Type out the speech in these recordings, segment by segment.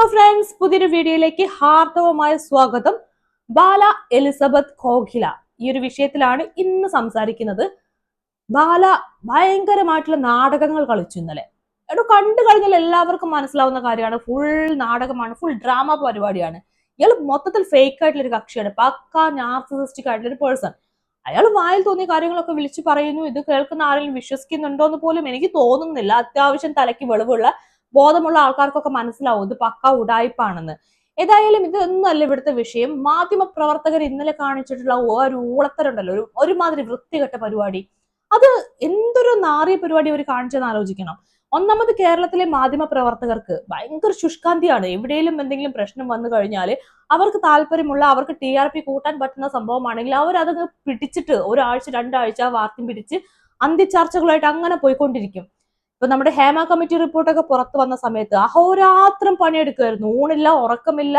Hello friends പുതിയൊരു വീഡിയോയിലേക്ക് ഹാർദവമായ സ്വാഗതം. ബാല എലിസബത്ത് കോഖില ഈ ഒരു വിഷയത്തിലാണ് ഇന്ന് സംസാരിക്കുന്നത്. ബാല ഭയങ്കരമായിട്ടുള്ള നാടകങ്ങൾ കളിച്ചു ഇന്നലെ. എടോ കണ്ടു കഴിഞ്ഞാൽ എല്ലാവർക്കും മനസ്സിലാവുന്ന കാര്യമാണ്. ഫുൾ നാടകമാണ്. ഫുൾ ഡ്രാമ പരിപാടിയാണ്. ഇയാൾ മൊത്തത്തിൽ ഫേക്ക് ആയിട്ടുള്ള ഒരു കക്ഷിയാണ്. പക്ക നാർസിസിസ്റ്റിക് ആയിട്ടുള്ള ഒരു പേഴ്സൺ അയാൾ വായിൽ തോന്നിയ കാര്യങ്ങളൊക്കെ വിളിച്ചു പറയുന്നു. ഇത് കേൾക്കുന്ന ആരെങ്കിലും വിശ്വസിക്കുന്നുണ്ടോ എന്ന് പോലും എനിക്ക് തോന്നുന്നില്ല. അത്യാവശ്യം തലയ്ക്ക് വെളിവുള്ള ബോധമുള്ള ആൾക്കാർക്കൊക്കെ മനസ്സിലാവും ഇത് പക്ക ഉടായ്പാണെന്ന് ഏതായാലും ഇതൊന്നുമല്ല ഇവിടുത്തെ വിഷയം. മാധ്യമ പ്രവർത്തകർ ഇന്നലെ കാണിച്ചിട്ടുള്ള ഒരു ഊളത്തരുണ്ടല്ലോ ഒരു ഒരുമാതിരി വൃത്തികെട്ട പരിപാടി. അത് എന്തൊരു നാറിയ പരിപാടി അവർ കാണിച്ചെന്ന് ആലോചിക്കണം. ഒന്നാമത് കേരളത്തിലെ മാധ്യമ പ്രവർത്തകർക്ക് ഭയങ്കര ശുഷ്കാന്തിയാണ്. എവിടെയെങ്കിലും എന്തെങ്കിലും പ്രശ്നം വന്നു കഴിഞ്ഞാൽ അവർക്ക് താല്പര്യമുള്ള അവർക്ക് ടി ആർ പി കൂട്ടാൻ പറ്റുന്ന സംഭവമാണെങ്കിൽ അതങ്ങ് പിടിച്ചിട്ട് ഒരാഴ്ച രണ്ടാഴ്ച വാർത്തയും പിടിച്ച് അന്ത്യചർച്ചകളായിട്ട് അങ്ങനെ പോയിക്കൊണ്ടിരിക്കും. ഇപ്പൊ നമ്മുടെ ഹേമ കമ്മിറ്റി റിപ്പോർട്ടൊക്കെ പുറത്തു വന്ന സമയത്ത് അഹോരാത്രം പണിയെടുക്കുമായിരുന്നു ഊണില്ല ഉറക്കമില്ല.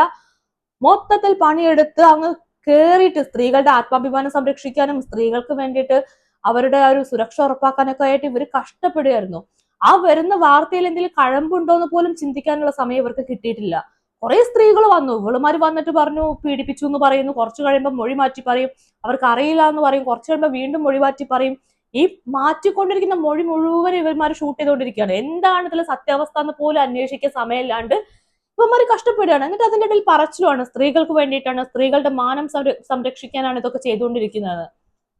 മൊത്തത്തിൽ പണിയെടുത്ത് അങ്ങ് കേറിയിട്ട് സ്ത്രീകളുടെ ആത്മാഭിമാനം സംരക്ഷിക്കാനും സ്ത്രീകൾക്ക് വേണ്ടിയിട്ട് അവരുടെ ആ ഒരു സുരക്ഷ ഉറപ്പാക്കാനൊക്കെ ആയിട്ട് ഇവർ കഷ്ടപ്പെടുകയായിരുന്നു. ആ വരുന്ന വാർത്തയിൽ എന്തെങ്കിലും കഴമ്പുണ്ടോ എന്ന് പോലും ചിന്തിക്കാനുള്ള സമയം ഇവർക്ക് കിട്ടിയിട്ടില്ല. കുറെ സ്ത്രീകൾ വന്നു. ഇവളുമാര് വന്നിട്ട് പറഞ്ഞു പീഡിപ്പിച്ചു എന്ന് പറയുന്നു. കുറച്ചു കഴിയുമ്പോൾ മൊഴി മാറ്റി പറയും. അവർക്ക് അറിയില്ല എന്ന് പറയും. കുറച്ചു കഴിയുമ്പോൾ വീണ്ടും മൊഴി മാറ്റി പറയും. ഈ മാറ്റിക്കൊണ്ടിരിക്കുന്ന മൊഴി മുഴുവൻ ഇവന്മാർ ഷൂട്ട് ചെയ്തുകൊണ്ടിരിക്കുകയാണ് എന്താണ് ഇതിലെ സത്യാവസ്ഥ എന്ന് പോലും അന്വേഷിക്കാൻ സമയമില്ലാണ്ട് ഇവന്മാർ കഷ്ടപ്പെടുകയാണ്. എന്നിട്ട് അതിന്റെ ഇടയിൽ പറച്ചിലുമാണ്. സ്ത്രീകൾക്ക് വേണ്ടിയിട്ടാണ് സ്ത്രീകളുടെ മാനം സംരക്ഷിക്കാനാണ് ഇതൊക്കെ ചെയ്തുകൊണ്ടിരിക്കുന്നത്.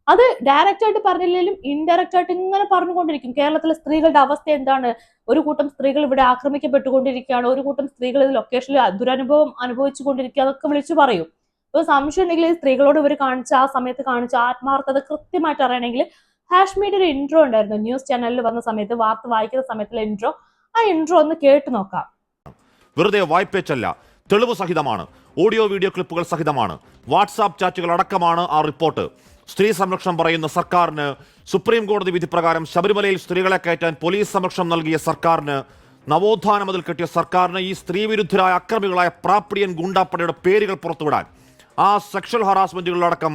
അത് ഡയറക്റ്റ് ആയിട്ട് പറഞ്ഞില്ലെങ്കിലും ഇൻഡയറക്റ്റ് ആയിട്ട് ഇങ്ങനെ പറഞ്ഞുകൊണ്ടിരിക്കും. കേരളത്തിലെ സ്ത്രീകളുടെ അവസ്ഥ എന്താണ്? ഒരു കൂട്ടം സ്ത്രീകൾ ഇവിടെ ആക്രമിക്കപ്പെട്ടുകൊണ്ടിരിക്കുകയാണ്. ഒരു കൂട്ടം സ്ത്രീകൾ ഇത് ലൊക്കേഷനിൽ ദുരനുഭവം അനുഭവിച്ചു കൊണ്ടിരിക്കുക അതൊക്കെ വിളിച്ചു പറയും. ഇപ്പൊ സംശയം ഉണ്ടെങ്കിൽ സ്ത്രീകളോട് ഇവർ കാണിച്ച ആ സമയത്ത് കാണിച്ച ആത്മാർത്ഥത കൃത്യമായിട്ട് അറിയണമെങ്കിൽ ഹാഷ്മീഡ് ഒരു ഇൻട്രോ ഉണ്ടായിരുന്നു. ന്യൂസ് ചാനലിൽ വന്ന സമയത്ത് വാർത്ത വായിക്കുന്ന സമയത്തുള്ള ഇൻട്രോ ആ ഇൻട്രോ ഒന്ന് കേട്ടു നോക്കാം. വെറുതെ വായ്പേച്ചല്ല തെളിവ് സഹിതമാണ്. ഓഡിയോ വീഡിയോ ക്ലിപ്പുകൾ സഹിതമാണ്. വാട്സാപ്പ് ചാറ്റുകൾ അടക്കമാണ് ആ റിപ്പോർട്ട്. സ്ത്രീ സംരക്ഷണം പറയുന്ന സർക്കാരിന് സുപ്രീം കോടതി വിധി പ്രകാരം ശബരിമലയിൽ സ്ത്രീകളെ കയറ്റാൻ പോലീസ് സംരക്ഷണം നൽകിയ സർക്കാരിന് നവോത്ഥാന മുതൽ കിട്ടിയ സർക്കാരിന് ഈ സ്ത്രീവിരുദ്ധരായ അക്രമികളായ പ്രാപ്രിയൻ ഗുണ്ടാപ്പടയുടെ പേരുകൾ പുറത്തുവിടാൻ. ആ സെക്ഷൽ ഹറാസ്മെന്റുകളടക്കം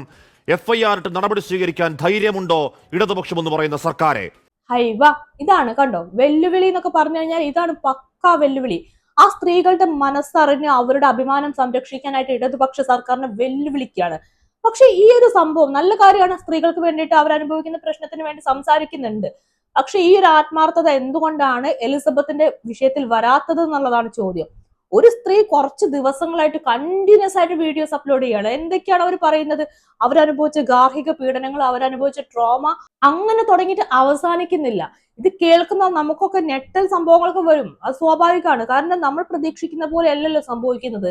എഫ് ഐ ആർ ഇട്ട് നടപടി സ്വീകരിക്കാൻ ധൈര്യമുണ്ടോ ഇടതുപക്ഷം എന്ന് പറയുന്ന സർക്കാരെ? ഹൈവ ഇതാണ് കണ്ടോ? വെല്ലുവിളി എന്നൊക്കെ പറഞ്ഞു കഴിഞ്ഞാൽ ഇതാണ് പക്കാ വെല്ലുവിളി. ആ സ്ത്രീകളുടെ മനസ്സറിഞ്ഞ് അവരുടെ അഭിമാനം സംരക്ഷിക്കാനായിട്ട് ഇടതുപക്ഷ സർക്കാരിനെ വെല്ലുവിളിക്കുകയാണ്. പക്ഷെ ഈ ഒരു സംഭവം നല്ല കാര്യമാണ്. സ്ത്രീകൾക്ക് വേണ്ടിയിട്ട് അവർ അനുഭവിക്കുന്ന പ്രശ്നത്തിന് വേണ്ടി സംസാരിക്കുന്നുണ്ട്. പക്ഷെ ഈ ഒരു ആത്മാർത്ഥത എന്തുകൊണ്ടാണ് എലിസബത്തിന്റെ വിഷയത്തിൽ വരാത്തത് എന്നുള്ളതാണ് ചോദ്യം. ഒരു സ്ത്രീ കുറച്ച് ദിവസങ്ങളായിട്ട് കണ്ടിന്യൂസ് ആയിട്ട് വീഡിയോസ് അപ്ലോഡ് ചെയ്യണം. എന്തൊക്കെയാണ് അവർ പറയുന്നത്? അവരനുഭവിച്ച ഗാർഹിക പീഡനങ്ങൾ അവരനുഭവിച്ച ട്രോമ അങ്ങനെ തുടങ്ങിയിട്ട് അവസാനിക്കുന്നില്ല. ഇത് കേൾക്കുന്ന നമുക്കൊക്കെ ഞെട്ടൽ സംഭവങ്ങളൊക്കെ വരും. അത് സ്വാഭാവികമാണ്. കാരണം നമ്മൾ പ്രതീക്ഷിക്കുന്ന പോലെ അല്ലല്ലോ സംഭവിക്കുന്നത്.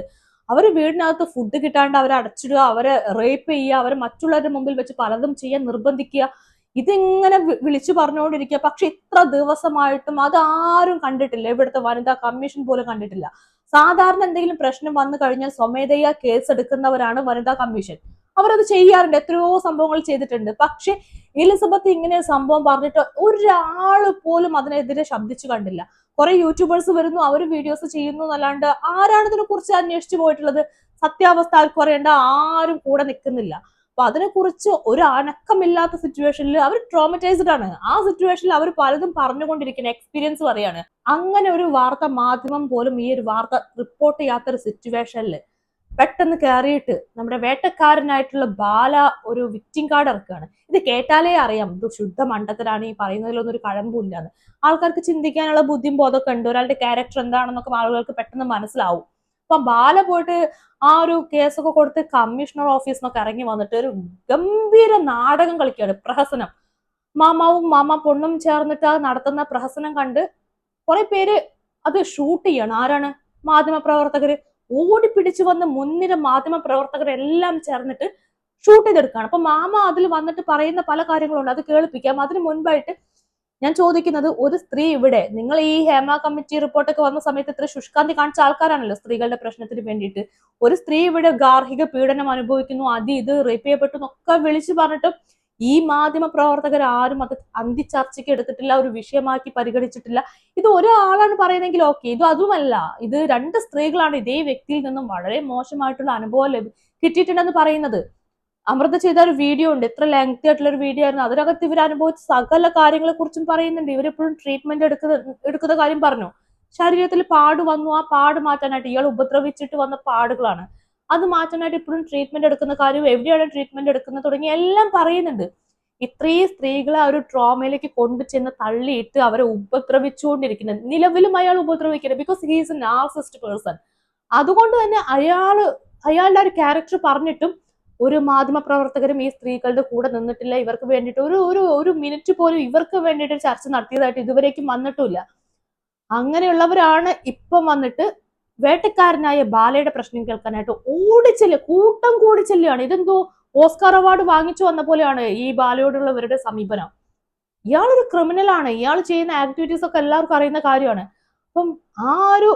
അവർ വീടിനകത്ത് ഫുഡ് കിട്ടാണ്ട് അവരെ അടച്ചിടുക അവരെ റേപ്പ് ചെയ്യുക അവരെ മറ്റുള്ളവരുടെ മുമ്പിൽ വെച്ച് പലതും ചെയ്യാൻ നിർബന്ധിക്കുക. ഇതിങ്ങനെ വിളിച്ചു പറഞ്ഞുകൊണ്ടിരിക്കുക. പക്ഷെ ഇത്ര ദിവസമായിട്ടും അതാരും കണ്ടിട്ടില്ല. ഇവിടുത്തെ വനിതാ കമ്മീഷൻ പോലും കണ്ടിട്ടില്ല. സാധാരണ എന്തെങ്കിലും പ്രശ്നം വന്നു കഴിഞ്ഞാൽ സ്വമേധയാ കേസ് എടുക്കുന്നവരാണ് വനിതാ കമ്മീഷൻ. അവരത് ചെയ്യാറുണ്ട്. എത്രയോ സംഭവങ്ങൾ ചെയ്തിട്ടുണ്ട്. പക്ഷെ എലിസബത്ത് ഇങ്ങനെ ഒരു സംഭവം പറഞ്ഞിട്ട് ഒരാൾ പോലും അതിനെതിരെ ശബ്ദിച്ചു കണ്ടില്ല. കുറെ യൂട്യൂബേഴ്സ് വരുന്നു അവർ വീഡിയോസ് ചെയ്യുന്നു എന്നല്ലാണ്ട് ആരാണ് ഇതിനെ കുറിച്ച് അന്വേഷിച്ചു പോയിട്ടുള്ളത്? സത്യാവസ്ഥ ആർക്കും ആരും കൂടെ നിൽക്കുന്നില്ല. അപ്പൊ അതിനെക്കുറിച്ച് ഒരു അനക്കമില്ലാത്ത സിറ്റുവേഷനിൽ അവർ ട്രോമറ്റൈസ്ഡ് ആണ്. ആ സിറ്റുവേഷനിൽ അവർ പലതും പറഞ്ഞുകൊണ്ടിരിക്കുന്ന എക്സ്പീരിയൻസ് പറയാണ്. അങ്ങനെ ഒരു വാർത്ത മാധ്യമം പോലും ഈ ഒരു വാർത്ത റിപ്പോർട്ട് ചെയ്യാത്ത ഒരു സിറ്റുവേഷനിൽ പെട്ടെന്ന് കയറിയിട്ട് നമ്മുടെ വേട്ടക്കാരനായിട്ടുള്ള ബാല ഒരു വിറ്റിംഗ് കാർഡ് ഇറക്കുകയാണ്. ഇത് കേട്ടാലേ അറിയാം ഇത് ശുദ്ധ മണ്ടത്തിലാണ് ഈ പറയുന്നതിലൊന്നും ഒരു കഴമ്പില്ലാന്ന് ആൾക്കാർക്ക് ചിന്തിക്കാനുള്ള ബുദ്ധിയും ബോധമൊക്കെ ഉണ്ട്. ഒരാളുടെ ക്യാരക്ടർ എന്താണെന്നൊക്കെ ആളുകൾക്ക് പെട്ടെന്ന് മനസ്സിലാവും. അപ്പം ബാല പോയിട്ട് ആ ഒരു കേസൊക്കെ കൊടുത്ത് കമ്മീഷണർ ഓഫീസിൽ നിന്നൊക്കെ ഇറങ്ങി വന്നിട്ട് ഒരു ഗംഭീര നാടകം കളിക്കുകയാണ് പ്രഹസനം. മാമാവും മാമ പൊണ്ണും ചേർന്നിട്ട് നടത്തുന്ന പ്രഹസനം കണ്ട് കുറെ പേര് അത് ഷൂട്ട് ചെയ്യാണ്. ആരാണ്? മാധ്യമ പ്രവർത്തകര് ഓടിപ്പിടിച്ചു വന്ന് മുൻനിര മാധ്യമ പ്രവർത്തകരെല്ലാം ചേർന്നിട്ട് ഷൂട്ട് ചെയ്തെടുക്കുകയാണ്. അപ്പൊ മാമ അതിൽ വന്നിട്ട് പറയുന്ന പല കാര്യങ്ങളുണ്ട്. അത് കേൾപ്പിക്കാം. അതിന് മുൻപായിട്ട് ഞാൻ ചോദിക്കുന്നത് ഒരു സ്ത്രീ ഇവിടെ നിങ്ങൾ ഈ ഹേമ കമ്മിറ്റി റിപ്പോർട്ടൊക്കെ വന്ന സമയത്ത് ഇത്ര ശുഷ്കാന്തി കാണിച്ച ആൾക്കാരാണല്ലോ സ്ത്രീകളുടെ പ്രശ്നത്തിന് വേണ്ടിയിട്ട്. ഒരു സ്ത്രീ ഇവിടെ ഗാർഹിക പീഡനം അനുഭവിക്കുന്നു അത് ഇത് റേപ്പ് ചെയ്യപ്പെട്ടു എന്നൊക്കെ വിളിച്ചു പറഞ്ഞിട്ടും ഈ മാധ്യമ പ്രവർത്തകർ ആരും അത് അന്തി ചർച്ചയ്ക്ക് എടുത്തിട്ടില്ല ഒരു വിഷയമാക്കി പരിഗണിച്ചിട്ടില്ല. ഇത് ഒരാളാണ് പറയുന്നെങ്കിൽ ഓക്കെ ഇത് അതുമല്ല. ഇത് രണ്ട് സ്ത്രീകളാണ് ഇതേ വ്യക്തിയിൽ നിന്നും വളരെ മോശമായിട്ടുള്ള അനുഭവം കിട്ടിയിട്ടുണ്ടെന്ന് പറയുന്നത്. അമൃത ചെയ്ത ഒരു വീഡിയോ ഉണ്ട്. ഇത്ര ലെങ്തി ആയിട്ടുള്ള ഒരു വീഡിയോ ആയിരുന്നു. അതിനകത്ത് ഇവർ അനുഭവിച്ച സകല കാര്യങ്ങളെ കുറിച്ചും പറയുന്നുണ്ട്. ഇവരെപ്പോഴും ട്രീറ്റ്മെന്റ് എടുക്കുന്ന എടുക്കുന്ന കാര്യം പറഞ്ഞു. ശരീരത്തിൽ പാട് വന്നു. ആ പാട് മാറ്റാനായിട്ട് ഇയാൾ ഉപദ്രവിച്ചിട്ട് വന്ന പാടുകളാണ്. അത് മാറ്റാനായിട്ട് ഇപ്പോഴും ട്രീറ്റ്മെന്റ് എടുക്കുന്ന കാര്യം എവിടെയാണ് ട്രീറ്റ്മെന്റ് എടുക്കുന്നത് തുടങ്ങി എല്ലാം പറയുന്നുണ്ട്. ഇത്രയും സ്ത്രീകളെ ആ ഒരു ട്രോമയിലേക്ക് കൊണ്ടുചെന്ന് തള്ളിയിട്ട് അവരെ ഉപദ്രവിച്ചുകൊണ്ടിരിക്കുന്നത്. നിലവിലും അയാൾ ഉപദ്രവിക്കുന്നത് because he is a narcissist person അതുകൊണ്ട് തന്നെ അയാൾ അയാളുടെ ഒരു ക്യാരക്ടർ പറഞ്ഞിട്ടും ഒരു മാധ്യമ പ്രവർത്തകരും ഈ സ്ത്രീകളുടെ കൂടെ നിന്നിട്ടില്ല. ഇവർക്ക് വേണ്ടിയിട്ട് ഒരു ഒരു ഒരു മിനിറ്റ് പോലും ഇവർക്ക് വേണ്ടിയിട്ട് ചർച്ച നടത്തിയതായിട്ട് ഇതുവരേക്കും വന്നിട്ടില്ല അങ്ങനെയുള്ളവരാണ് ഇപ്പം വന്നിട്ട് വേട്ടക്കാരനായ ബാലയുടെ പ്രശ്നം കേൾക്കാനായിട്ട് ഓടിച്ചെല്ല് കൂട്ടം കൂടി ഇതെന്തോ ഓസ്കാർ അവാർഡ് വാങ്ങിച്ചു വന്ന പോലെയാണ് ഈ ബാലയോടുള്ളവരുടെ സമീപനം. ഇയാളൊരു ക്രിമിനലാണ് ഇയാൾ ചെയ്യുന്ന ആക്ടിവിറ്റീസ് ഒക്കെ എല്ലാവർക്കും അറിയുന്ന കാര്യമാണ്. അപ്പം ആ ഒരു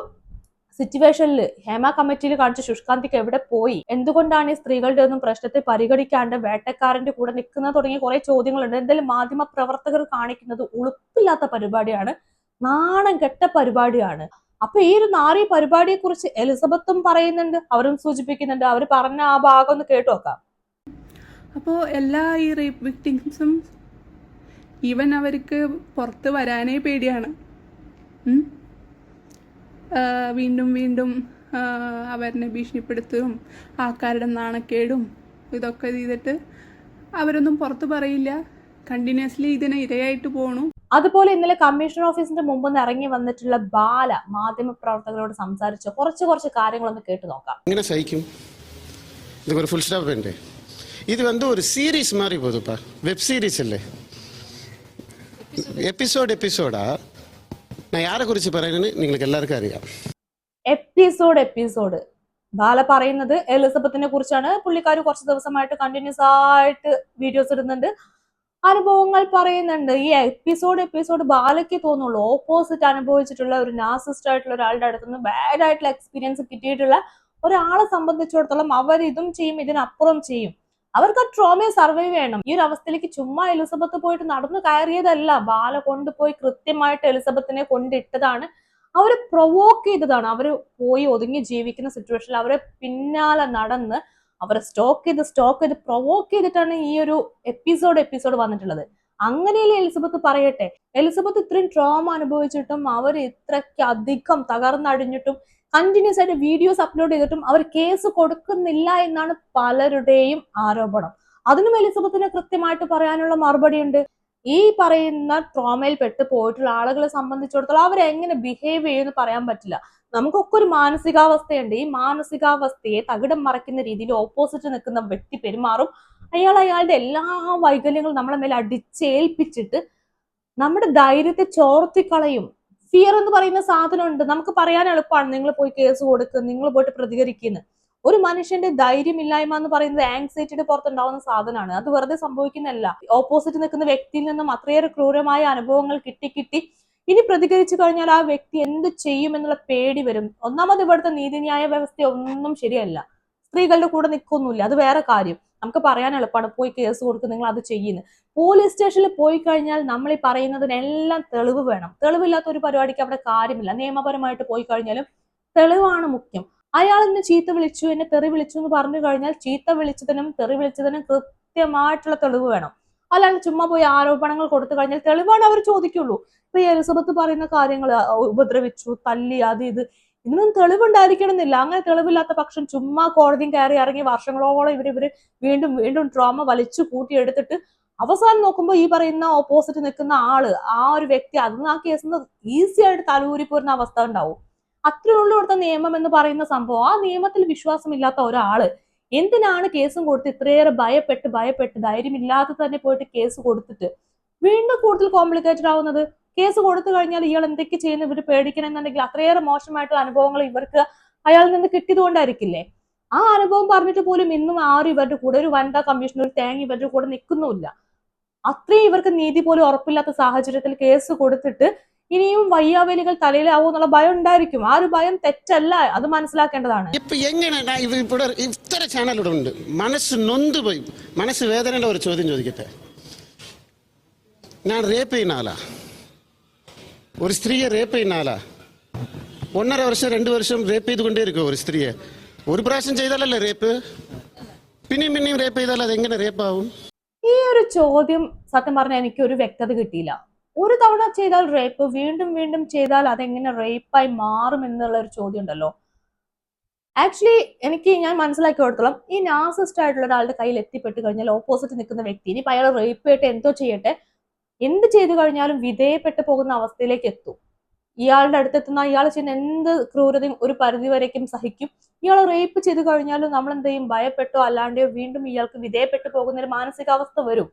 സിറ്റുവേഷനിൽ ഹേമ കമ്മിറ്റിയിൽ കാണിച്ച ശുഷ്കാന്തിക്ക് എവിടെ പോയി? എന്തുകൊണ്ടാണ് ഈ സ്ത്രീകളുടെ ഒന്നും പ്രശ്നത്തെ പരിഗണിക്കാണ്ട് വേട്ടക്കാരന്റെ കൂടെ നിൽക്കുന്ന തുടങ്ങിയ കുറെ ചോദ്യങ്ങളുണ്ട്. എന്തായാലും മാധ്യമ പ്രവർത്തകർ കാണിക്കുന്നത് ഉളുപ്പില്ലാത്ത പരിപാടിയാണ് നാണം കെട്ട പരിപാടിയാണ്. അപ്പൊ ഈ ഒരു നാറി പരിപാടിയെ കുറിച്ച് എലിസബത്തും പറയുന്നുണ്ട് അവരും സൂചിപ്പിക്കുന്നുണ്ട്. അവർ പറഞ്ഞ ആ ഭാഗം ഒന്ന് കേട്ടു നോക്കാം. അപ്പോൾ എല്ലാ ഈ റേപ്പ് വിക്ടിംസും ഈവൻ അവർക്ക് പുറത്ത് വരാനേ പേടിയാണ്. വീണ്ടും വീണ്ടും അവരെ ഭീഷണിപ്പെടുത്തും ആൾക്കാരുടെ നാണക്കേടും ഇതൊക്കെ ചെയ്തിട്ട് അവരൊന്നും പുറത്തു പറയില്ല. കണ്ടിന്യൂസ്ലി ഇതിന് ഇരയായിട്ട് പോണു. അതുപോലെ ഇന്നലെ കമ്മീഷണർ ഓഫീസിന്റെ മുമ്പ് നിന്ന് ഇറങ്ങി വന്നിട്ടുള്ള ബാല മാധ്യമ പ്രവർത്തകരോട് സംസാരിച്ച് കുറച്ച് കുറച്ച് കാര്യങ്ങളൊന്ന് കേട്ടു നോക്കാം. എങ്ങനെ സഹിക്കും? ഇത് ഒരു ഫുൾ സ്റ്റോപ്പ് അല്ലേ? ഇത് വന്ന് ഒരു സീരീസ് മാറി പോകുതുപ്പാ വെബ് സീരീസ് അല്ലേ? എപ്പിസോഡ് എപ്പിസോഡാ ഞാൻ ആരെക്കുറിച്ച് പറയുന്നത് നിങ്ങൾക്ക് എല്ലാവർക്കും അറിയാം. എപ്പിസോഡ് എപ്പിസോഡ് ബാല പറയുന്നത് എലിസബത്തിനെ കുറിച്ചാണ്. പുള്ളിക്കാർ കുറച്ച് ദിവസമായിട്ട് കണ്ടിന്യൂസ് ആയിട്ട് വീഡിയോസ് ഇടുന്നുണ്ട്. അനുഭവങ്ങൾ പറയുന്നുണ്ട്. ഈ എപ്പിസോഡ് എപ്പിസോഡ് ബാലയ്ക്ക് തോന്നുള്ളൂ. ഓപ്പോസിറ്റ് അനുഭവിച്ചിട്ടുള്ള ഒരു നാസിസ്റ്റ് ആയിട്ടുള്ള ഒരാളുടെ അടുത്ത് നിന്ന് ബാഡ് ആയിട്ടുള്ള എക്സ്പീരിയൻസ് കിട്ടിയിട്ടുള്ള ഒരാളെ സംബന്ധിച്ചിടത്തോളം അവർ ഇതും ചെയ്യും ഇതിനപ്പുറം ചെയ്യും. അവർക്ക് ആ ട്രോമയെ സർവൈവ് ചെയ്യണം. ഈ ഒരു അവസ്ഥയിലേക്ക് ചുമ്മാ എലിസബത്ത് പോയിട്ട് നടന്നു കയറിയതല്ല. ബാല കൊണ്ടുപോയി കൃത്യമായിട്ട് എലിസബത്തിനെ കൊണ്ടിട്ടതാണ് അവരെ പ്രൊവോക്ക് ചെയ്തതാണ്. അവർ പോയി ഒതുങ്ങി ജീവിക്കുന്ന സിറ്റുവേഷനിൽ അവരെ പിന്നാലെ നടന്ന് അവരെ സ്റ്റോക്ക് ചെയ്ത് സ്റ്റോക്ക് ചെയ്ത് പ്രൊവോക്ക് ചെയ്തിട്ടാണ് ഈ ഒരു എപ്പിസോഡ് എപ്പിസോഡ് വന്നിട്ടുള്ളത്. അങ്ങനെയല്ലേ എലിസബത്ത് പറയട്ടെ? എലിസബത്ത് ഇത്രയും ട്രോമ അനുഭവിച്ചിട്ടും അവർ ഇത്രയ്ക്ക് അധികം തകർന്നടിഞ്ഞിട്ടും കണ്ടിന്യൂസ് ആയിട്ട് വീഡിയോസ് അപ്ലോഡ് ചെയ്തിട്ടും അവർ കേസ് കൊടുക്കുന്നില്ല എന്നാണ് പലരുടെയും ആരോപണം. അതിനും എലിസബത്തിന് കൃത്യമായിട്ട് പറയാനുള്ള മറുപടി ഉണ്ട് ഈ പറയുന്ന ട്രോമയിൽ പെട്ട് പോയിട്ടുള്ള ആളുകളെ സംബന്ധിച്ചിടത്തോളം അവർ എങ്ങനെ ബിഹേവ് ചെയ്യുമെന്ന് പറയാൻ പറ്റില്ല. നമുക്കൊക്കെ ഒരു മാനസികാവസ്ഥയുണ്ട്. ഈ മാനസികാവസ്ഥയെ തകിടം മറയ്ക്കുന്ന രീതിയിൽ ഓപ്പോസിറ്റ് നിൽക്കുന്ന വ്യക്തി പെരുമാറും. അയാൾ അയാളുടെ എല്ലാ വൈകല്യങ്ങളും നമ്മളെ മേലെ അടിച്ചേൽപ്പിച്ചിട്ട് നമ്മുടെ ധൈര്യത്തെ ചോർത്തിക്കളയും. ഫിയർ എന്ന് പറയുന്ന സാധനം ഉണ്ട്. നമുക്ക് പറയാൻ എളുപ്പമാണ്. നിങ്ങൾ പോയി കേസ് കൊടുക്കുക നിങ്ങൾ പോയിട്ട് പ്രതികരിക്കുന്നു. ഒരു മനുഷ്യന്റെ ധൈര്യമില്ലായ്മ എന്ന് പറയുന്നത് ആങ്സൈറ്റിയുടെ പുറത്തുണ്ടാവുന്ന സാധനമാണ്. അത് വെറുതെ സംഭവിക്കുന്നതല്ല. ഓപ്പോസിറ്റ് നിൽക്കുന്ന വ്യക്തിയിൽ നിന്നും അത്രയേറെ ക്രൂരമായ അനുഭവങ്ങൾ കിട്ടി കിട്ടി. ഇനി പ്രതികരിച്ചു കഴിഞ്ഞാൽ ആ വ്യക്തി എന്ത് ചെയ്യും എന്നുള്ള പേടി വരും. ഒന്നാമത് ഇവിടുത്തെ നീതിന്യായ വ്യവസ്ഥ ഒന്നും ശരിയല്ല. സ്ത്രീകളുടെ കൂടെ നിൽക്കൊന്നുമില്ല. അത് വേറെ കാര്യം. നമുക്ക് പറയാൻ എളുപ്പമാണ്. പോയി കേസ് കൊടുക്കും നിങ്ങൾ അത് ചെയ്യുന്നു. പോലീസ് സ്റ്റേഷനിൽ പോയി കഴിഞ്ഞാൽ നമ്മൾ ഈ പറയുന്നതിനെല്ലാം തെളിവ് വേണം. തെളിവില്ലാത്ത ഒരു പരിപാടിക്ക് അവിടെ കാര്യമില്ല. നിയമപരമായിട്ട് പോയി കഴിഞ്ഞാലും തെളിവാണ് മുഖ്യം. അയാൾ എന്നെ ചീത്ത വിളിച്ചു എന്നെ തെറി വിളിച്ചു എന്ന് പറഞ്ഞു കഴിഞ്ഞാൽ ചീത്ത വിളിച്ചതിനും തെറി വിളിച്ചതിനും കൃത്യമായിട്ടുള്ള തെളിവ് വേണം. അല്ലാണ്ട് ചുമ്മാ പോയി ആരോപണങ്ങൾ കൊടുത്തു കഴിഞ്ഞാൽ തെളിവാണ് അവർ ചോദിക്കുള്ളൂ. ഇപ്പൊ എലിസബത്ത് പറയുന്ന കാര്യങ്ങൾ ഉപദ്രവിച്ചു തല്ലി അത് ഇത് ഇതിനൊന്നും തെളിവുണ്ടായിരിക്കണം എന്നില്ല അങ്ങനെ തെളിവില്ലാത്ത പക്ഷം ചുമ്മാ കോടതിയും കയറി ഇറങ്ങി വർഷങ്ങളോളം ഇവർ ഇവർ വീണ്ടും വീണ്ടും ട്രോമ വലിച്ചു കൂട്ടിയെടുത്തിട്ട് അവസാനം നോക്കുമ്പോൾ ഈ പറയുന്ന ഓപ്പോസിറ്റ് നിൽക്കുന്ന ആൾ ആ ഒരു വ്യക്തി അന്ന് ആ കേസിൽ നിന്ന് ഈസി ആയിട്ട് തലൂരി പോരുന്ന അവസ്ഥ ഉണ്ടാവും. അത്രയുള്ള ഇവിടുത്തെ നിയമം എന്ന് പറയുന്ന സംഭവം. ആ നിയമത്തിൽ വിശ്വാസമില്ലാത്ത ഒരാൾ എന്തിനാണ് കേസും കൊടുത്ത് ഇത്രയേറെ ഭയപ്പെട്ട് ഭയപ്പെട്ട് ധൈര്യമില്ലാതെ തന്നെ പോയിട്ട് കേസ് കൊടുത്തിട്ട് വീണ്ടും കൂടുതൽ കോംപ്ലിക്കേറ്റഡ് ആവുന്നത്? കേസ് കൊടുത്തു കഴിഞ്ഞാൽ ഇയാൾ എന്തൊക്കെ ചെയ്യുന്നു? ഇവർ പേടിക്കണം എന്നുണ്ടെങ്കിൽ അത്രയേറെ മോശമായിട്ടുള്ള അനുഭവങ്ങൾ ഇവർക്ക് അയാളിൽ നിന്ന് കിട്ടിയത് കൊണ്ടായിരിക്കില്ലേ ആ അനുഭവം പറഞ്ഞിട്ട് പോലും ഇന്നും ആരും ഇവരുടെ കൂടെ ഒരു വനിതാ കമ്മീഷൻ ഒരു തേങ്ങ ഇവരുടെ കൂടെ നിൽക്കുന്നുമില്ല. അത്രയും ഇവർക്ക് നീതി പോലും ഉറപ്പില്ലാത്ത സാഹചര്യത്തിൽ കേസ് കൊടുത്തിട്ട് ഇനിയും വയ്യാവേലികൾ തലയിലാവും എന്നുള്ള ഭയം ഉണ്ടായിരിക്കും. ആ ഒരു ഭയം തെറ്റല്ല അത് മനസ്സിലാക്കേണ്ടതാണ്. ഇപ്പൊ എങ്ങനെ ഞാൻ ഇവിടെ ഇത്ര ചാനലുകൾ ഉണ്ട്? മനസ്സ് നൊന്ത് പോയി മനസ്സ് വേദനയുടെ ഒരു ചോദ്യം ചോദിക്കട്ടെ? ഞാൻ റേപ്പ് ചെയ്യുന്ന ആളാ. ഒരു സ്ത്രീയെ റേപ്പ് ചെയ്യുന്ന ആളാ. ഒന്നര വർഷം രണ്ട് വർഷം റേപ്പ് ചെയ്തുകൊണ്ടേ ഇരിക്കും ഒരു സ്ത്രീയെ? ഒരു പ്രാവശ്യം ചെയ്താലല്ലേ റേപ്പ് പിന്നെയും പിന്നെയും റേപ്പ് ചെയ്താൽ അത് എങ്ങനെ റേപ്പ് ആവും? ഈ ഒരു ചോദ്യം സത്യം പറഞ്ഞാൽ എനിക്ക് ഒരു വ്യക്തത കിട്ടിയില്ല. ഒരു തവണ ചെയ്താൽ റേപ്പ് വീണ്ടും വീണ്ടും ചെയ്താൽ അതെങ്ങനെ റേപ്പായി മാറും എന്നുള്ള ഒരു ചോദ്യം ഉണ്ടല്ലോ. ആക്ച്വലി എനിക്ക് ഞാൻ മനസ്സിലാക്കി കൊടുത്തോളം ഈ നാസിസ്റ്റ് ആയിട്ടുള്ള ഒരാളുടെ കയ്യിൽ എത്തിപ്പെട്ട് കഴിഞ്ഞാൽ ഓപ്പോസിറ്റ് നിൽക്കുന്ന വ്യക്തി ഇനി അയാൾ റേപ്പ് ചെയ്യട്ടെ എന്തോ ചെയ്യട്ടെ എന്ത് ചെയ്തു കഴിഞ്ഞാലും വിധേയപ്പെട്ടു പോകുന്ന അവസ്ഥയിലേക്ക് എത്തും. ഇയാളുടെ അടുത്തെത്തുന്ന ഇയാൾ ചെയ്യുന്ന എന്ത് ക്രൂരതയും ഒരു പരിധി വരേക്കും സഹിക്കും. ഇയാൾ റേപ്പ് ചെയ്തു കഴിഞ്ഞാലും നമ്മൾ എന്ത് ചെയ്യും ഭയപ്പെട്ടോ അല്ലാണ്ടെയോ വീണ്ടും ഇയാൾക്ക് വിധേയപ്പെട്ടു പോകുന്ന ഒരു മാനസികാവസ്ഥ വരും.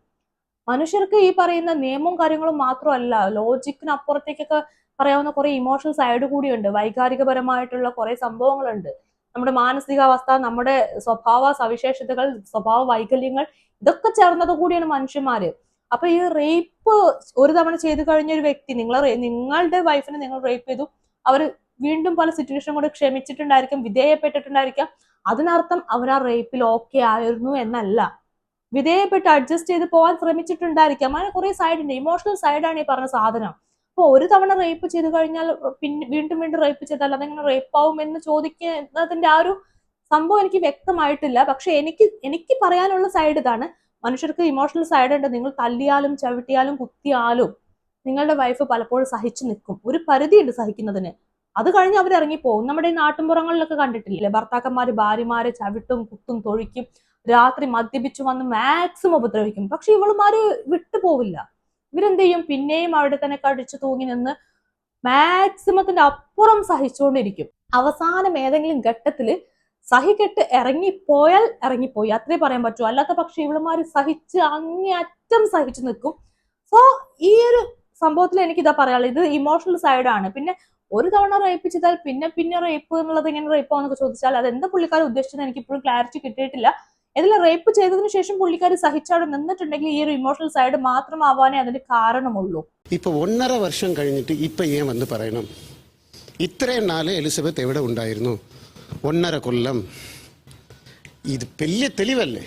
മനുഷ്യർക്ക് ഈ പറയുന്ന നിയമവും കാര്യങ്ങളും മാത്രമല്ല ലോജിക്കിന് അപ്പുറത്തേക്കൊക്കെ പറയാവുന്ന കുറെ ഇമോഷണൽ സൈഡ് കൂടിയുണ്ട്. വൈകാരികപരമായിട്ടുള്ള കുറെ സംഭവങ്ങളുണ്ട്. നമ്മുടെ മാനസികാവസ്ഥ നമ്മുടെ സ്വഭാവ സവിശേഷതകൾ സ്വഭാവ വൈകല്യങ്ങൾ ഇതൊക്കെ ചേർന്നത് കൂടിയാണ് മനുഷ്യന്മാര്. അപ്പൊ ഈ റേപ്പ് ഒരു തവണ ചെയ്തു കഴിഞ്ഞ ഒരു വ്യക്തി നിങ്ങൾ നിങ്ങളുടെ വൈഫിനെ നിങ്ങൾ റേപ്പ് ചെയ്തു. അവർ വീണ്ടും പല സിറ്റുവേഷൻ കൂടെ ക്ഷമിച്ചിട്ടുണ്ടായിരിക്കും വിധേയപ്പെട്ടിട്ടുണ്ടായിരിക്കാം. അതിനർത്ഥം അവർ ആ റേപ്പിൽ ഓക്കെ ആയിരുന്നു എന്നല്ല. വിധേയപ്പെട്ട് അഡ്ജസ്റ്റ് ചെയ്ത് പോകാൻ ശ്രമിച്ചിട്ടുണ്ടായിരിക്കാം. അങ്ങനെ കുറെ സൈഡ് ഉണ്ട്. ഇമോഷണൽ സൈഡാണ് ഈ പറഞ്ഞ സാധനം. അപ്പൊ ഒരു തവണ റേപ്പ് ചെയ്തു കഴിഞ്ഞാൽ പിന്നെ വീണ്ടും വീണ്ടും റേപ്പ് ചെയ്താൽ അതെങ്ങനെ റേപ്പ് ആവും എന്ന് ചോദിക്കുന്നതിന്റെ ആ ഒരു സംഭവം എനിക്ക് വ്യക്തമായിട്ടില്ല. പക്ഷെ എനിക്ക് എനിക്ക് പറയാനുള്ള സൈഡ് ഇതാണ്. മനുഷ്യർക്ക് ഇമോഷണൽ സൈഡ് ഉണ്ട്. നിങ്ങൾ തല്ലിയാലും ചവിട്ടിയാലും കുത്തിയാലും നിങ്ങളുടെ വൈഫ് പലപ്പോഴും സഹിച്ചു നിൽക്കും. ഒരു പരിധിയുണ്ട് സഹിക്കുന്നതിന്. അത് കഴിഞ്ഞ് അവർ ഇറങ്ങിപ്പോകും നമ്മുടെ ഈ നാട്ടിൻപുറങ്ങളിലൊക്കെ കണ്ടിട്ടില്ലേ? ഭർത്താക്കന്മാർ ഭാര്യമാരെ ചവിട്ടും കുത്തും തൊഴിക്കും രാത്രി മദ്യപിച്ചു വന്ന് മാക്സിമം ഉപദ്രവിക്കും. പക്ഷെ ഇവളുമാര് വിട്ടുപോവില്ല ഇവരെന്ത് ചെയ്യും? പിന്നെയും അവിടെ തന്നെ കടിച്ചു തൂങ്ങി നിന്ന് മാക്സിമത്തിന്റെ അപ്പുറം സഹിച്ചുകൊണ്ടിരിക്കും. അവസാനം ഏതെങ്കിലും ഘട്ടത്തിൽ സഹികെട്ട് ഇറങ്ങിപ്പോയാൽ ഇറങ്ങിപ്പോയി. അത്രേ പറയാൻ പറ്റൂ. അല്ലാത്ത പക്ഷെ ഇവളുമാര് സഹിച്ച് അങ്ങേയറ്റം സഹിച്ചു നിൽക്കും. സോ ഈ ഒരു സംഭവത്തിൽ എനിക്ക് ഇതാ പറയാനുള്ളത്. ഇത് ഇമോഷണൽ സൈഡാണ് പിന്നെ ഒരു തവണ റേപ്പ് ചെയ്താൽ പിന്നെ പിന്നെ റേപ്പ് എന്നുള്ളത് എങ്ങനെ റേപ്പ് ആണെന്നൊക്കെ ചോദിച്ചാൽ അത് എന്താ പുള്ളിക്കാർ ഉദ്ദേശിച്ചത് എനിക്ക് ഇപ്പോഴും ക്ലാരിറ്റി കിട്ടിയിട്ടില്ല. ഇതിൽ റേപ്പ് ചെയ്തതിനു ശേഷം പുള്ളിക്കാർ സഹിച്ചവിടെ നിന്നിട്ടുണ്ടെങ്കിൽ ഈ ഒരു ഇമോഷണൽ സൈഡ് മാത്രമാവാനേ അതിന് കാരണമുള്ളൂ. ഇപ്പൊ ഒന്നര വർഷം കഴിഞ്ഞിട്ട് ഇപ്പൊ ഏൻ വന്ന് പറയണം. ഇത്രയും നാൾ എലിസബത്ത് എവിടെ ഉണ്ടായിരുന്നു? ഒന്നര കൊല്ലം. ഇത് വലിയ തെളിവല്ലേ?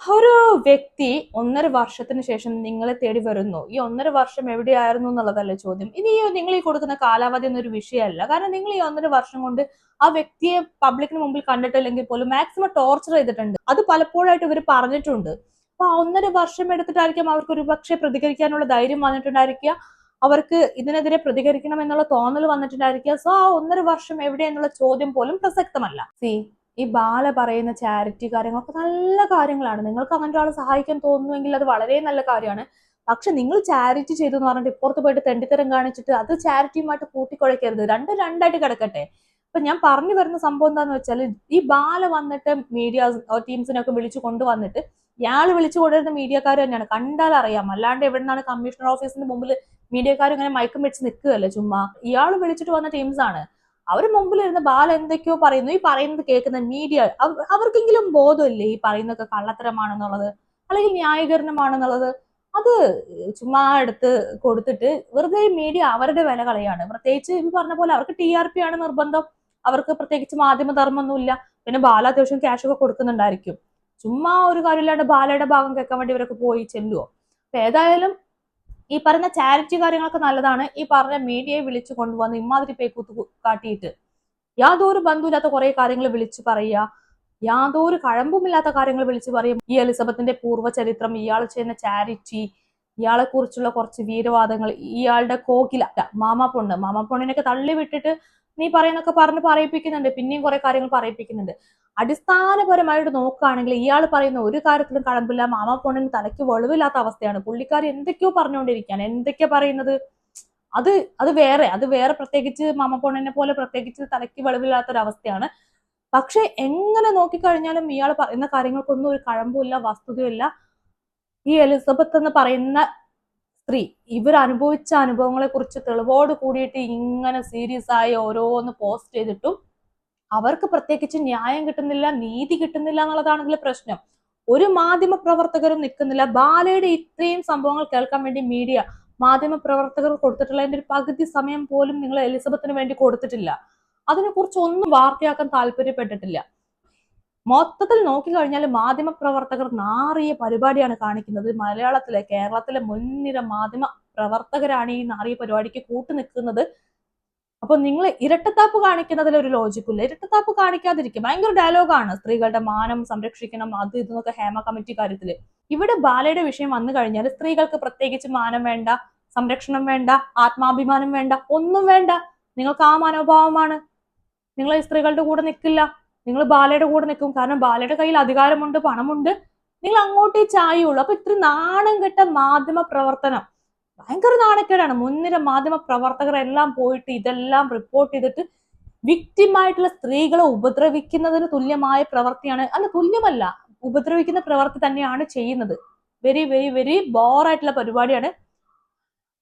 ഒരു വ്യക്തി ഒന്നര വർഷത്തിന് ശേഷം നിങ്ങളെ തേടി വരുന്നു. ഈ ഒന്നര വർഷം എവിടെയായിരുന്നു എന്നുള്ളതല്ലേ ചോദ്യം. ഇനി നിങ്ങൾ ഈ കൊടുക്കുന്ന കാലാവധി എന്നൊരു വിഷയമല്ല. കാരണം നിങ്ങൾ ഈ ഒന്നര വർഷം കൊണ്ട് ആ വ്യക്തിയെ പബ്ലിക്കിന് മുമ്പിൽ കണ്ടിട്ടില്ലെങ്കിൽ പോലും മാക്സിമം ടോർച്ചർ ചെയ്തിട്ടുണ്ട്. അത് പലപ്പോഴായിട്ട് ഇവർ പറഞ്ഞിട്ടുണ്ട്. അപ്പൊ ഒന്നര വർഷം എടുത്തിട്ടായിരിക്കും അവർക്ക് ഒരു പക്ഷേ പ്രതികരിക്കാനുള്ള ധൈര്യം വന്നിട്ടുണ്ടായിരിക്കുക. അവർക്ക് ഇതിനെതിരെ പ്രതികരിക്കണം എന്നുള്ള തോന്നൽ വന്നിട്ടുണ്ടായിരിക്കുക സോ ആ ഒന്നര വർഷം എവിടെ എന്നുള്ള ചോദ്യം പോലും പ്രസക്തമല്ല. സി ഈ ബാല പറയുന്ന ചാരിറ്റി കാര്യങ്ങളൊക്കെ നല്ല കാര്യങ്ങളാണ്. നിങ്ങൾക്ക് അങ്ങനെ ഒരാളെ സഹായിക്കാൻ തോന്നുമെങ്കിൽ അത് വളരെ നല്ല കാര്യമാണ്. പക്ഷെ നിങ്ങൾ ചാരിറ്റി ചെയ്തു എന്ന് പറഞ്ഞിട്ട് ഇപ്പുറത്ത് പോയിട്ട് തെണ്ടിത്തരം കാണിച്ചിട്ട് അത് ചാരിറ്റിയുമായിട്ട് കൂട്ടിക്കുഴയ്ക്കരുത് രണ്ടും രണ്ടായിട്ട് കിടക്കട്ടെ. അപ്പൊ ഞാൻ പറഞ്ഞു വരുന്ന സംഭവം എന്താന്ന് വെച്ചാൽ ഈ ബാല വന്നിട്ട് മീഡിയ ടീംസിനൊക്കെ വിളിച്ചു കൊണ്ടുവന്നിട്ട് ഇയാൾ വിളിച്ചു കൊണ്ടുവരുന്ന മീഡിയക്കാർ തന്നെയാണ്. കണ്ടാൽ അറിയാം. അല്ലാണ്ട് എവിടെ നിന്നാണ് കമ്മീഷണർ ഓഫീസിന്റെ മുമ്പിൽ മീഡിയക്കാർ ഇങ്ങനെ മയക്കം വെച്ച് നിൽക്കുകയല്ലേ ചുമ്മാ? ഇയാൾ വിളിച്ചിട്ട് വന്ന ടീംസ് ആണ്. അവർ മുമ്പിലിരുന്ന് ബാല എന്തൊക്കെയോ പറയുന്നു. ഈ പറയുന്നത് കേൾക്കുന്ന മീഡിയ അവർക്കെങ്കിലും ബോധമില്ലേ ഈ പറയുന്നതൊക്കെ കള്ളത്തരമാണെന്നുള്ളത്? അല്ലെങ്കിൽ ന്യായീകരണമാണെന്നുള്ളത്? അത് ചുമ്മാ എടുത്ത് കൊടുത്തിട്ട് വെറുതെ മീഡിയ അവരുടെ വില കളയാണ്. പ്രത്യേകിച്ച് ഈ പറഞ്ഞ പോലെ അവർക്ക് ടി ആർ പി ആണ് നിർബന്ധം. അവർക്ക് പ്രത്യേകിച്ച് മാധ്യമധർമ്മമൊന്നുമില്ല. പിന്നെ ബാല അത്യാവശ്യം ക്യാഷ് ഒക്കെ കൊടുക്കുന്നുണ്ടായിരിക്കും. ചുമ്മാ ഒരു കാര്യമില്ലാണ്ട് ബാലയുടെ ഭാഗം കേൾക്കാൻ വേണ്ടി ഇവരൊക്കെ പോയി ചെല്ലുവോ? അപ്പൊ ഏതായാലും ഈ പറയുന്ന ചാരിറ്റി കാര്യങ്ങളൊക്കെ നല്ലതാണ്. ഈ പറഞ്ഞ മീഡിയയെ വിളിച്ചു കൊണ്ടുവന്ന് ഇമാതിരി പേക്കൂത്ത് കു- കാട്ടിയിട്ട് യാതൊരു ബന്ധുവില്ലാത്ത കുറെ കാര്യങ്ങൾ വിളിച്ചു പറയുക. യാതൊരു കഴമ്പുമില്ലാത്ത കാര്യങ്ങൾ വിളിച്ചു പറയും ഈ എലിസബത്തിന്റെ പൂർവചരിത്രം ഇയാൾ ചെയ്യുന്ന ചാരിറ്റി ഇയാളെ കുറിച്ചുള്ള കുറച്ച് വീരവാദങ്ങൾ ഇയാളുടെ കോകില മാമാ പൊണ്ണ്. മാമാ പൊണ്ണിനൊക്കെ തള്ളി വിട്ടിട്ട് നീ പറയുന്നൊക്കെ പറഞ്ഞ് പറയിപ്പിക്കുന്നുണ്ട്. പിന്നെയും കുറെ കാര്യങ്ങൾ പറയിപ്പിക്കുന്നുണ്ട്. അടിസ്ഥാനപരമായിട്ട് നോക്കുകയാണെങ്കിൽ ഇയാൾ പറയുന്ന ഒരു കാര്യത്തിലും കഴമ്പില്ല മാമ പൊണ്ണിന് തലയ്ക്ക് വെളിവില്ലാത്ത അവസ്ഥയാണ്. പുള്ളിക്കാർ എന്തൊക്കെയോ പറഞ്ഞുകൊണ്ടിരിക്കുകയാണ്. എന്തൊക്കെയാ പറയുന്നത്? അത് അത് വേറെ അത് വേറെ പ്രത്യേകിച്ച് മാമ പൊണ്ണിനെ പോലെ പ്രത്യേകിച്ച് തലയ്ക്ക് വെളിവില്ലാത്ത ഒരു അവസ്ഥയാണ്. പക്ഷെ എങ്ങനെ നോക്കിക്കഴിഞ്ഞാലും ഇയാൾ പറയുന്ന കാര്യങ്ങൾക്കൊന്നും ഒരു കഴമ്പുമില്ല വസ്തുതയില്ല ഈ എലിസബത്ത് എന്ന് പറയുന്ന സ്ത്രീ. ഇവർ അനുഭവിച്ച അനുഭവങ്ങളെ കുറിച്ച് തെളിവോട് കൂടിയിട്ട് ഇങ്ങനെ സീരിയസ് ആയി ഓരോന്ന് പോസ്റ്റ് ചെയ്തിട്ടും അവർക്ക് പ്രത്യേകിച്ച് ന്യായം കിട്ടുന്നില്ല നീതി കിട്ടുന്നില്ല എന്നുള്ളതാണെങ്കിൽ പ്രശ്നം. ഒരു മാധ്യമ പ്രവർത്തകരും നിൽക്കുന്നില്ല. ബാലയുടെ ഇത്രയും സംഭവങ്ങൾ കേൾക്കാൻ വേണ്ടി മീഡിയ മാധ്യമ പ്രവർത്തകർ കൊടുത്തിട്ടുള്ളതിന്റെ ഒരു പകുതി സമയം പോലും നിങ്ങൾ എലിസബത്തിന് വേണ്ടി കൊടുത്തിട്ടില്ല. അതിനെക്കുറിച്ച് ഒന്നും വാർത്തയാക്കാൻ താല്പര്യപ്പെട്ടിട്ടില്ല. മൊത്തത്തിൽ നോക്കിക്കഴിഞ്ഞാൽ മാധ്യമ പ്രവർത്തകർ നാറിയ പരിപാടിയാണ് കാണിക്കുന്നത്. മലയാളത്തിലെ കേരളത്തിലെ മുൻനിര മാധ്യമ പ്രവർത്തകരാണ് ഈ നാറിയ പരിപാടിക്ക് കൂട്ടു നിൽക്കുന്നത്. അപ്പൊ നിങ്ങൾ ഇരട്ടത്താപ്പ് കാണിക്കുന്നതിൽ ഒരു ലോജിക്കില്ല ഇരട്ടത്താപ്പ് കാണിക്കാതിരിക്കും ഭയങ്കര ഡയലോഗാണ് സ്ത്രീകളുടെ മാനം സംരക്ഷിക്കണം അത് ഇതെന്നൊക്കെ ഹേമ കമ്മിറ്റി കാര്യത്തിൽ. ഇവിടെ ബാലയുടെ വിഷയം വന്നു കഴിഞ്ഞാൽ സ്ത്രീകൾക്ക് പ്രത്യേകിച്ച് മാനം വേണ്ട സംരക്ഷണം വേണ്ട ആത്മാഭിമാനം വേണ്ട ഒന്നും വേണ്ട. നിങ്ങൾക്ക് ആ മനോഭാവമാണ്. നിങ്ങൾ ഈ സ്ത്രീകളുടെ കൂടെ നിൽക്കില്ല. നിങ്ങൾ ബാലയുടെ കൂടെ നിൽക്കും. കാരണം ബാലയുടെ കയ്യിൽ അധികാരമുണ്ട് പണമുണ്ട്. നിങ്ങൾ അങ്ങോട്ടേ ചായുള്ളൂ. അപ്പൊ ഇത്ര നാണം കെട്ട മാധ്യമ പ്രവർത്തനം ഭയങ്കര നാണക്കേടാണ്. മുൻനിര മാധ്യമ പ്രവർത്തകർ എല്ലാം പോയിട്ട് ഇതെല്ലാം റിപ്പോർട്ട് ചെയ്തിട്ട് വിക്റ്റിമായിട്ടുള്ള സ്ത്രീകളെ ഉപദ്രവിക്കുന്നതിന് തുല്യമായ പ്രവൃത്തിയാണ്. അല്ല തുല്യമല്ല. ഉപദ്രവിക്കുന്ന പ്രവൃത്തി തന്നെയാണ് ചെയ്യുന്നത്. വെരി വെരി വെരി ബോറായിട്ടുള്ള പരിപാടിയാണ്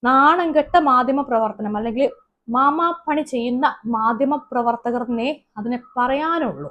നാണം കെട്ട മാധ്യമ പ്രവർത്തനം. അല്ലെങ്കിൽ മാമാപ്പണി ചെയ്യുന്ന മാധ്യമ പ്രവർത്തകർ അതിനെ പറയാനുള്ളൂ.